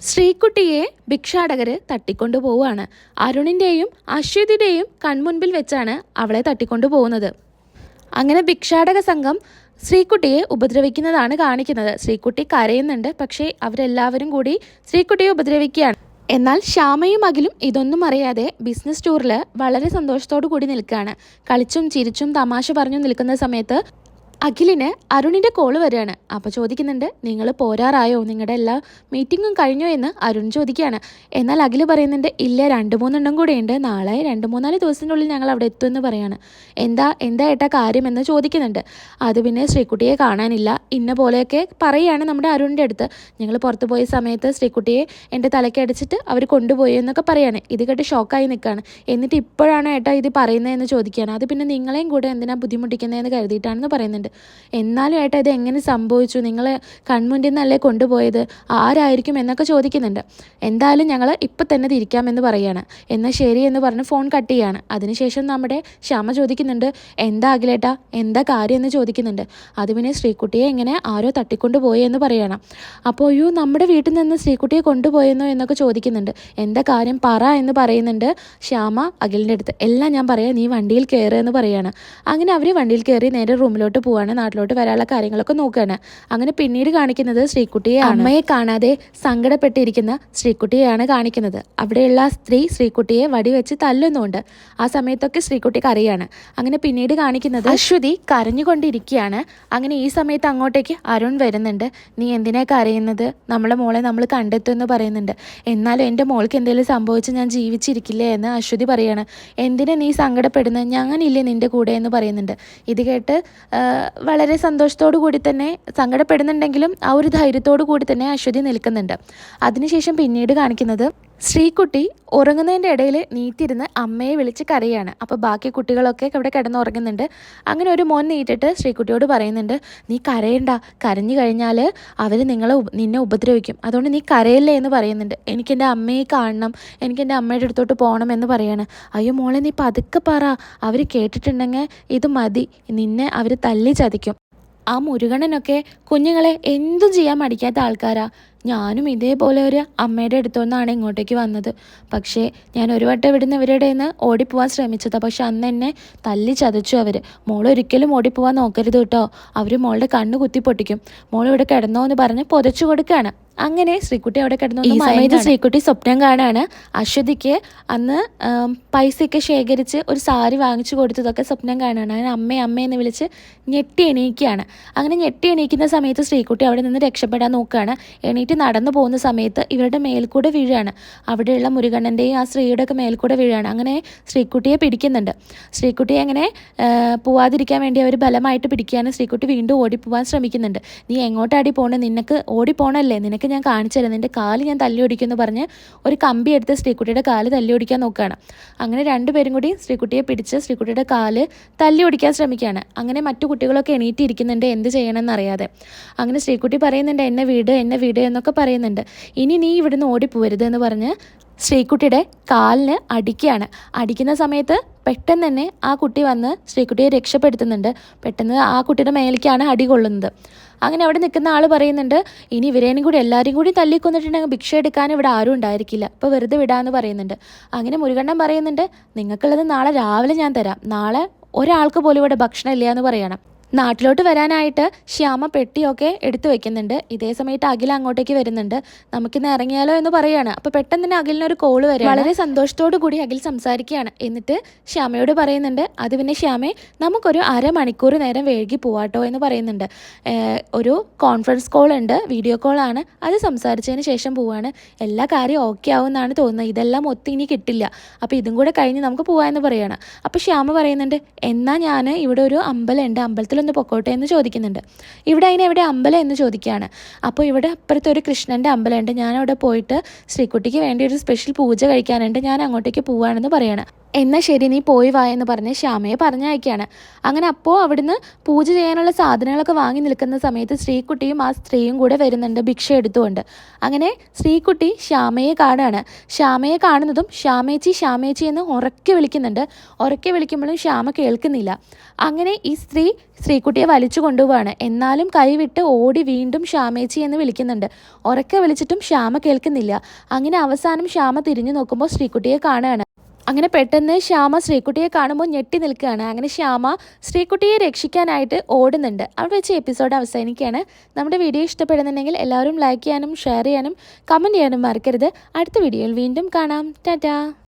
ശ്രീകുട്ടിയെ ഭിക്ഷാടകര് തട്ടിക്കൊണ്ടു പോവുകയാണ്. അരുണിന്റെയും അശ്വതിയുടെയും കൺമുൻപിൽ വെച്ചാണ് അവളെ തട്ടിക്കൊണ്ടു പോകുന്നത്. അങ്ങനെ ഭിക്ഷാടക സംഘം ശ്രീകുട്ടിയെ ഉപദ്രവിക്കുന്നതാണ് കാണിക്കുന്നത്. ശ്രീകുട്ടി കരയുന്നുണ്ട്. പക്ഷേ അവരെല്ലാവരും കൂടി ശ്രീകുട്ടിയെ ഉപദ്രവിക്കുകയാണ്. എന്നാൽ ശ്യാമയും അഖിലും ഇതൊന്നും അറിയാതെ ബിസിനസ് ടൂറിൽ വളരെ സന്തോഷത്തോടു കൂടി നിൽക്കുകയാണ്. കളിച്ചും ചിരിച്ചും തമാശ പറഞ്ഞു നിൽക്കുന്ന സമയത്ത് അഖിലിന് അരുണിന്റെ കോൾ വരികയാണ്. അപ്പോൾ ചോദിക്കുന്നുണ്ട് നിങ്ങൾ പോരാറായോ? നിങ്ങളുടെ എല്ലാ മീറ്റിങ്ങും കഴിഞ്ഞോ? എന്ന് അരുൺ ചോദിക്കുകയാണ്. എന്നാൽ അഖിൽ പറയുന്നുണ്ട് ഇല്ല രണ്ട് മൂന്നെണ്ണം കൂടെ ഉണ്ട്. നാളെ രണ്ട് മൂന്നാൽ ദിവസത്തിനുള്ളിൽ ഞങ്ങൾ അവിടെ എത്തുമെന്ന് പറയാണ്. എന്താ എന്താ ഏട്ടാ കാര്യമെന്ന് ചോദിക്കുന്നുണ്ട്. അത് പിന്നെ ശ്രീക്കുട്ടിയെ കാണാനില്ല. ഇന്ന പോലെയൊക്കെ പറയുകയാണ് നമ്മുടെ അരുണിന്റെ അടുത്ത്. ഞങ്ങൾ പുറത്ത് പോയ സമയത്ത് ശ്രീക്കുട്ടിയെ എന്റെ തലയ്ക്ക് അടിച്ചിട്ട് അവർ കൊണ്ടുപോയി എന്നൊക്കെ പറയാണ്. ഇത് കേട്ട് ഷോക്കായി നിൽക്കുകയാണ് എന്നിട്ട് ഇപ്പോഴാണ് ഏട്ടാ ഇത് പറയുന്നതെന്ന് ചോദിക്കുകയാണ്. അത് പിന്നെ നിങ്ങളെയും കൂടെ എന്തിനാണ് ബുദ്ധിമുട്ടിക്കുന്നതെന്ന് കരുതിയിട്ടാണെന്ന് പറയുന്നുണ്ട്. എന്നാലും ഏട്ടാ ഇത് എങ്ങനെ സംഭവിച്ചു? നിങ്ങൾ കൺമുണ്ടിൽ നിന്നല്ലേ കൊണ്ടുപോയത്? ആരായിരിക്കും എന്നൊക്കെ ചോദിക്കുന്നുണ്ട്. എന്തായാലും ഞങ്ങൾ ഇപ്പം തന്നെ തിരിക്കാമെന്ന് പറയുകയാണ് എന്നാൽ ശരി എന്ന് പറഞ്ഞ് ഫോൺ കട്ട് ചെയ്യാണ്. അതിനുശേഷം നമ്മുടെ ക്ഷമ ചോദിക്കുന്നുണ്ട് എന്താ അഖിലേട്ടാ? എന്താ കാര്യം? എന്ന് ചോദിക്കുന്നുണ്ട്. അത് പിന്നെ ശ്രീകുട്ടിയെ എങ്ങനെ ആരോ തട്ടിക്കൊണ്ട് പോയി എന്ന് പറയണം. അപ്പോൾ അയ്യോ നമ്മുടെ വീട്ടിൽ നിന്ന് ശ്രീകുട്ടിയെ കൊണ്ടുപോയെന്നോ? എന്നൊക്കെ ചോദിക്കുന്നുണ്ട്. എന്താ കാര്യം? പറ എന്ന് പറയുന്നുണ്ട് ശ്യാമ അഖിലിന്റെ അടുത്ത്. എല്ലാം ഞാൻ പറയാം. നീ വണ്ടിയിൽ കയറുക എന്ന് പറയാണ്. അങ്ങനെ അവർ വണ്ടിയിൽ കയറി നേരെ റൂമിലോട്ട് പോവാണ് നാട്ടിലോട്ട് വരാനുള്ള കാര്യങ്ങളൊക്കെ നോക്കുകയാണ് അങ്ങനെ പിന്നീട് കാണിക്കുന്നത് ശ്രീകുട്ടിയെ അമ്മയെ കാണാതെ സങ്കടപ്പെട്ടിരിക്കുന്ന ശ്രീകുട്ടിയെയാണ് കാണിക്കുന്നത്. അവിടെയുള്ള സ്ത്രീ ശ്രീകുട്ടിയെ വടിവെച്ച് തല്ലുന്നുണ്ട്. ആ സമയത്തൊക്കെ ശ്രീക്കുട്ടിക്ക് അറിയാണ് അങ്ങനെ പിന്നീട് കാണിക്കുന്നത് അശ്വതി കരഞ്ഞുകൊണ്ടിരിക്കുകയാണ്. അങ്ങനെ ഈ സമയത്ത് അങ്ങോട്ടേക്ക് അരുൺ വരുന്നുണ്ട്. നീ എന്തിനാ കരയുന്നത്? നമ്മളെ മോളെ നമ്മൾ കണ്ടെത്തുമെന്ന് പറയുന്നുണ്ട്. എന്നാലും എന്റെ മോൾക്ക് എന്തെങ്കിലും സംഭവിച്ച് ഞാൻ ജീവിച്ചിരിക്കില്ലേ എന്ന് അശ്വതി പറയാണ്. എന്തിനാ നീ സങ്കടപ്പെടുന്നത്? ഞാനില്ലേ നിന്റെ കൂടെ? എന്ന് പറയുന്നുണ്ട്. ഇത് കേട്ട് വളരെ സന്തോഷത്തോടു കൂടി തന്നെ സങ്കടപ്പെടുന്നുണ്ടെങ്കിലും ആ ഒരു ധൈര്യത്തോടു കൂടി തന്നെ അശ്വതി നിൽക്കുന്നുണ്ട്. അതിനുശേഷം പിന്നീട് കാണിക്കുന്നത് ശ്രീകുട്ടി ഉറങ്ങുന്നതിന്റെ ഇടയിൽ നീറ്റിരുന്ന് അമ്മയെ വിളിച്ച് കരയാണ്. അപ്പോൾ ബാക്കി കുട്ടികളൊക്കെ ഇവിടെ കിടന്ന് ഉറങ്ങുന്നുണ്ട്. അങ്ങനെ ഒരു മോൻ നീറ്റിട്ട് ശ്രീകുട്ടിയോട് പറയുന്നുണ്ട് നീ കരയണ്ട. കരഞ്ഞു കഴിഞ്ഞാൽ അവർ നിങ്ങളെ നിന്നെ ഉപദ്രവിക്കും. അതുകൊണ്ട് നീ കരയല്ലേ എന്ന് പറയുന്നുണ്ട്. എനിക്ക് എന്റെ അമ്മയെ കാണണം. എനിക്ക് എന്റെ അമ്മയുടെ അടുത്തോട്ട് പോകണം എന്ന് പറയാണ്. അയ്യോ മോളെ നീ പതുക്കെ പറ. അവർ കേട്ടിട്ടുണ്ടെങ്കിൽ ഇത് മതി. നിന്നെ അവർ തല്ലി ചതിക്കും. ആ മുരുകണനൊക്കെ കുഞ്ഞുങ്ങളെ എന്തും ചെയ്യാൻ മടിക്കാത്ത ആൾക്കാരാ. ഞാനും ഇതേപോലെ ഒരു അമ്മയുടെ അടുത്തുനിന്നാണ് ഇങ്ങോട്ടേക്ക് വന്നത്. പക്ഷേ ഞാൻ ഒരു വട്ടം ഇവിടുന്ന് ഇവരുടെ നിന്ന് ഓടിപ്പോവാൻ ശ്രമിച്ചതാണ് പക്ഷെ അന്ന് എന്നെ തല്ലി ചതച്ചു അവർ മോൾ ഒരിക്കലും ഓടിപ്പോവാൻ നോക്കരുത് കേട്ടോ. അവർ മോളുടെ കണ്ണ് കുത്തി പൊട്ടിക്കും. മോൾ ഇവിടെ കിടന്നോ എന്ന് പറഞ്ഞ് പൊതച്ചു കൊടുക്കുകയാണ്. അങ്ങനെ ശ്രീകുട്ടി അവിടെ കിടന്നു ഈ സമയത്ത് ശ്രീകുട്ടി സ്വപ്നം കാണാണ്. അശ്വതിക്ക് അന്ന് പൈസയൊക്കെ ശേഖരിച്ച് ഒരു സാരി വാങ്ങിച്ചു കൊടുത്തതൊക്കെ സ്വപ്നം കാണാണ്. അങ്ങനെ അമ്മ അമ്മ എന്ന് വിളിച്ച് ഞെട്ടി എണീക്കുകയാണ്. അങ്ങനെ ഞെട്ടി എണീക്കുന്ന സമയത്ത് ശ്രീകുട്ടി അവിടെ നിന്ന് രക്ഷപ്പെടാൻ നോക്കുകയാണ്. എണീറ്റ് നടന്നു പോകുന്ന സമയത്ത് ഇവരുടെ മേൽക്കൂടെ വീഴാണ്. അവിടെയുള്ള മുരുകണ്ണന്റെയും ആ സ്ത്രീയുടെ ഒക്കെ മേൽക്കൂടെ വീഴാണ്. അങ്ങനെ ശ്രീക്കുട്ടിയെ പിടിക്കുന്നുണ്ട്. ശ്രീക്കുട്ടിയെ അങ്ങനെ പോവാതിരിക്കാൻ വേണ്ടി അവർ ബലമായിട്ട് പിടിക്കുകയാണ്. ശ്രീക്കുട്ടി വീണ്ടും ഓടിപ്പോവാൻ ശ്രമിക്കുന്നുണ്ട്. നീ എങ്ങോട്ടാടി പോകണേ നിനക്ക് ഓടിപ്പോണല്ലേ? നിനക്ക് ഞാൻ കാണിച്ചു തരാം. എന്റെ കാൽ ഞാൻ തല്ലി ഓടിക്കുമെന്ന് പറഞ്ഞ് ഒരു കമ്പി എടുത്ത് ശ്രീകുട്ടിയുടെ കാൽ തല്ലി ഓടിക്കാൻ നോക്കുകയാണ്. അങ്ങനെ രണ്ടുപേരും കൂടി ശ്രീകുട്ടിയെ പിടിച്ച് ശ്രീകുട്ടിയുടെ കാൽ തല്ലി ഓടിക്കാൻ ശ്രമിക്കുകയാണ്. അങ്ങനെ മറ്റു കുട്ടികളൊക്കെ എണീറ്റിരിക്കുന്നുണ്ട്. എന്ത് ചെയ്യണമെന്ന് അറിയാതെ. അങ്ങനെ ശ്രീകുട്ടി പറയുന്നുണ്ട് എന്നെ വീട് എന്നെ വീട് എന്നൊക്കെ പറയുന്നുണ്ട്. ഇനി നീ ഇവിടുന്ന് ഓടിപ്പോരുത് എന്ന് പറഞ്ഞ് ശ്രീകുട്ടിയുടെ കാലിന് അടിക്കുകയാണ് അടിക്കുന്ന സമയത്ത് പെട്ടെന്ന് തന്നെ ആ കുട്ടി വന്ന് ശ്രീകുട്ടിയെ രക്ഷപ്പെടുത്തുന്നുണ്ട്. പെട്ടെന്ന് ആ കുട്ടിയുടെ മേലേക്കാണ് അടി കൊള്ളുന്നത്. അങ്ങനെ അവിടെ നിൽക്കുന്ന ആൾ പറയുന്നുണ്ട് ഇനി ഇവരേനും കൂടി എല്ലാവരും കൂടി തല്ലിക്കൊന്നിട്ടുണ്ടെങ്കിൽ ഭിക്ഷ എടുക്കാൻ ഇവിടെ ആരും ഉണ്ടായിരിക്കില്ല. അപ്പോൾ വെറുതെ വിടാമെന്ന് പറയുന്നുണ്ട്. അങ്ങനെ മുരുകണ്ണൻ പറയുന്നുണ്ട് നിങ്ങൾക്കുള്ളത് നാളെ രാവിലെ ഞാൻ തരാം. നാളെ ഒരാൾക്ക് പോലും ഇവിടെ ഭക്ഷണം ഇല്ല എന്ന് പറയണം. നാട്ടിലോട്ട് വരാനായിട്ട് ശ്യാമ പെട്ടിയൊക്കെ എടുത്തു വെക്കുന്നുണ്ട്. ഇതേ സമയത്ത് അഖിൽ അങ്ങോട്ടേക്ക് വരുന്നുണ്ട്. നമുക്കിന്ന് ഇറങ്ങിയാലോ എന്ന് പറയാണ്. അപ്പോൾ പെട്ടെന്ന് തന്നെ അഖിലിനൊരു കോൾ വരും വളരെ സന്തോഷത്തോടു കൂടി അഖിൽ സംസാരിക്കുകയാണ്. എന്നിട്ട് ശ്യാമയോട് പറയുന്നുണ്ട് അത് പിന്നെ ശ്യാമേ നമുക്കൊരു അരമണിക്കൂർ നേരം വൈകി പോവാട്ടോ എന്ന് പറയുന്നുണ്ട്. ഒരു കോൺഫറൻസ് കോൾ ഉണ്ട് വീഡിയോ കോളാണ് അത് സംസാരിച്ചതിന് ശേഷം പോവാണ്. എല്ലാ കാര്യവും ഓക്കെ ആവുമെന്നാണ് തോന്നുന്നത്. ഇതെല്ലാം ഒത്തി ഇനി കിട്ടില്ല. അപ്പോൾ ഇതും കൂടെ കഴിഞ്ഞ് നമുക്ക് പോകാമെന്ന് പറയാണ്. അപ്പോൾ ശ്യാമ പറയുന്നുണ്ട് എന്നാ ഞാൻ ഇവിടെ ഒരു അമ്പലം ഉണ്ട്. അമ്പലത്തിലൊന്ന് പൊക്കോട്ടെ എന്ന് ചോദിക്കുന്നുണ്ട്. ഇവിടെ അതിന് എവിടെ അമ്പലം എന്ന് ചോദിക്കുകയാണ്. അപ്പോൾ ഇവിടെ അപ്പുറത്ത് ഒരു കൃഷ്ണന്റെ അമ്പലമുണ്ട്. ഞാൻ അവിടെ പോയിട്ട് ശ്രീകുട്ടിക്ക് വേണ്ടി ഒരു സ്പെഷ്യൽ പൂജ കഴിക്കാനുണ്ട്. ഞാൻ അങ്ങോട്ടേക്ക് പോവാണെന്ന് പറയാണ്. എന്നാൽ ശരി നീ പോയി വാ എന്ന് പറഞ്ഞ് ശ്യാമയെ പറഞ്ഞയക്കുകയാണ്. അങ്ങനെ അപ്പോൾ അവിടുന്ന് പൂജ ചെയ്യാനുള്ള സാധനങ്ങളൊക്കെ വാങ്ങി നിൽക്കുന്ന സമയത്ത് ശ്രീകുട്ടിയും ആ സ്ത്രീയും കൂടെ വരുന്നുണ്ട് ഭിക്ഷ എടുത്തുകൊണ്ട്. അങ്ങനെ ശ്രീകുട്ടി ശ്യാമയെ കാണുകയാണ്. ശ്യാമയെ കാണുന്നതും ശ്യാമേച്ചി ശ്യാമേച്ചി എന്ന് ഉറക്കെ വിളിക്കുന്നുണ്ട്. ഉറക്കെ വിളിക്കുമ്പോഴും ശ്യാമ കേൾക്കുന്നില്ല. അങ്ങനെ ഈ സ്ത്രീ ശ്രീകുട്ടിയെ വലിച്ചു കൊണ്ടുപോവാണ്. എന്നാലും കൈവിട്ട് ഓടി വീണ്ടും ശ്യാമേച്ചി എന്ന് വിളിക്കുന്നുണ്ട്. ഉറക്കെ വിളിച്ചിട്ടും ശ്യാമ കേൾക്കുന്നില്ല. അങ്ങനെ അവസാനം ശ്യാമ തിരിഞ്ഞു നോക്കുമ്പോൾ ശ്രീകുട്ടിയെ കാണുകയാണ്. അങ്ങനെ പെട്ടെന്ന് ശ്യാമ ശ്രീകുട്ടിയെ കാണുമ്പോൾ ഞെട്ടി നിൽക്കുകയാണ്. അങ്ങനെ ശ്യാമ ശ്രീകുട്ടിയെ രക്ഷിക്കാനായിട്ട് ഓടുന്നുണ്ട്. അവിടെ വെച്ച് എപ്പിസോഡ് അവസാനിക്കുകയാണ്. നമ്മുടെ വീഡിയോ ഇഷ്ടപ്പെടുന്നുണ്ടെങ്കിൽ എല്ലാവരും ലൈക്ക് ചെയ്യാനും ഷെയർ ചെയ്യാനും കമന്റ് ചെയ്യാനും മറക്കരുത്. അടുത്ത വീഡിയോയിൽ വീണ്ടും കാണാം. ടാറ്റാ.